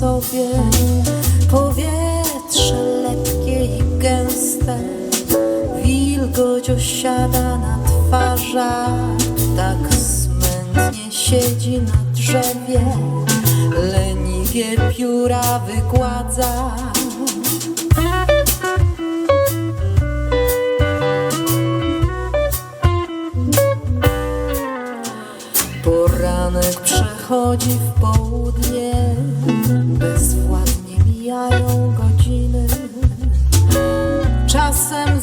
sobie. Powietrze lekkie i gęste, wilgoć osiada na twarzach, tak smętnie siedzi na drzewie, leniwie pióra wygładza. Poranek przechodzi w południe,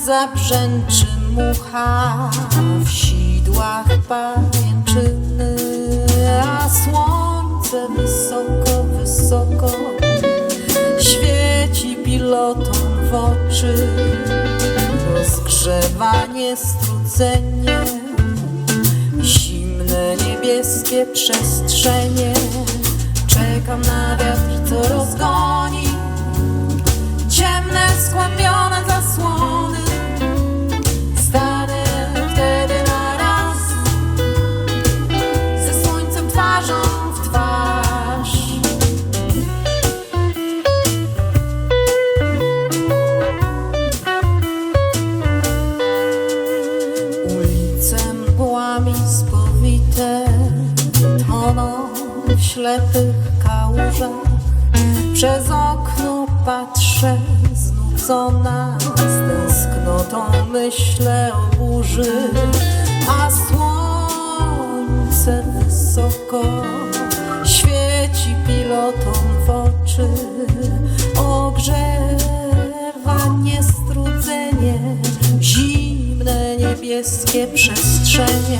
Czasem zabrzęczy mucha w sidłach pajęczyny, a słońce wysoko, wysoko świeci pilotom w oczy. Rozgrzewanie, strudzenie, zimne niebieskie przestrzenie. Czekam na wiatr, co rozgoni ciemne, skłębione zasłony. Mgłami spowite toną w ślepych kałużach. Przez okno patrzę znudzona, z tęsknotą myślę o burzy, a słońce wysoko niebieskie przestrzenie.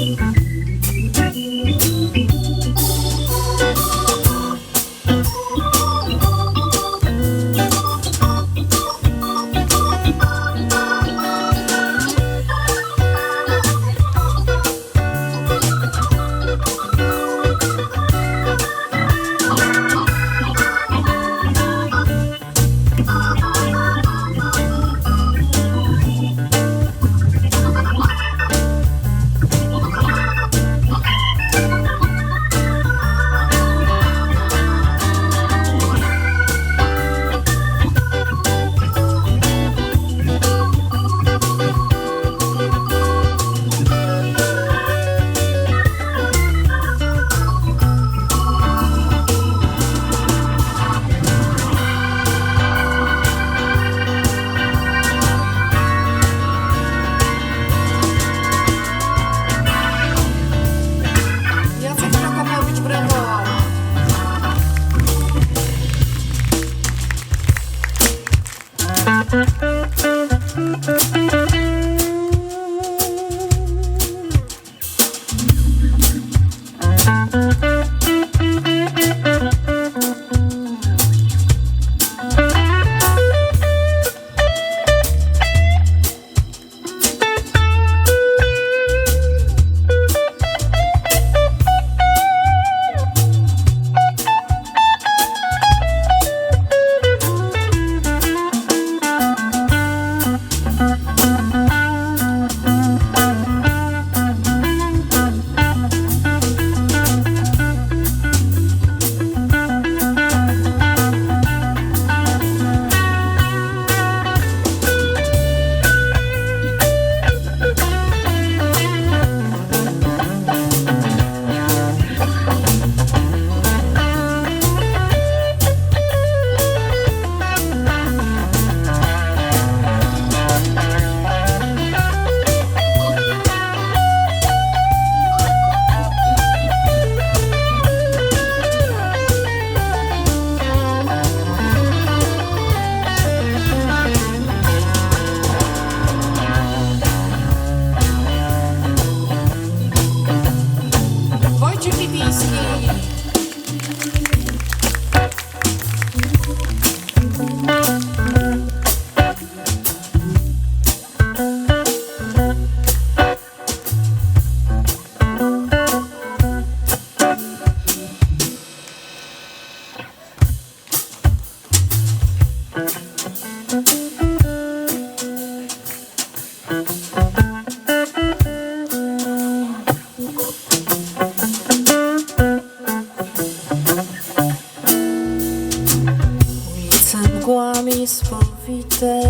mgłami spowite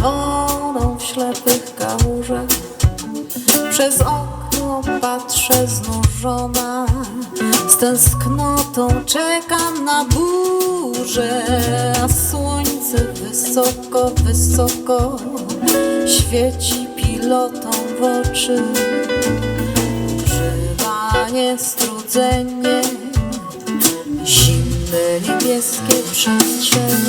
Toną w ślepych kałużach. Przez okno patrzę znużona Z tęsknotą czekam na burzę. A słońce wysoko, wysoko Świeci pilotom w oczy. Grzywanie, strudzenie niebieskie przestrzenie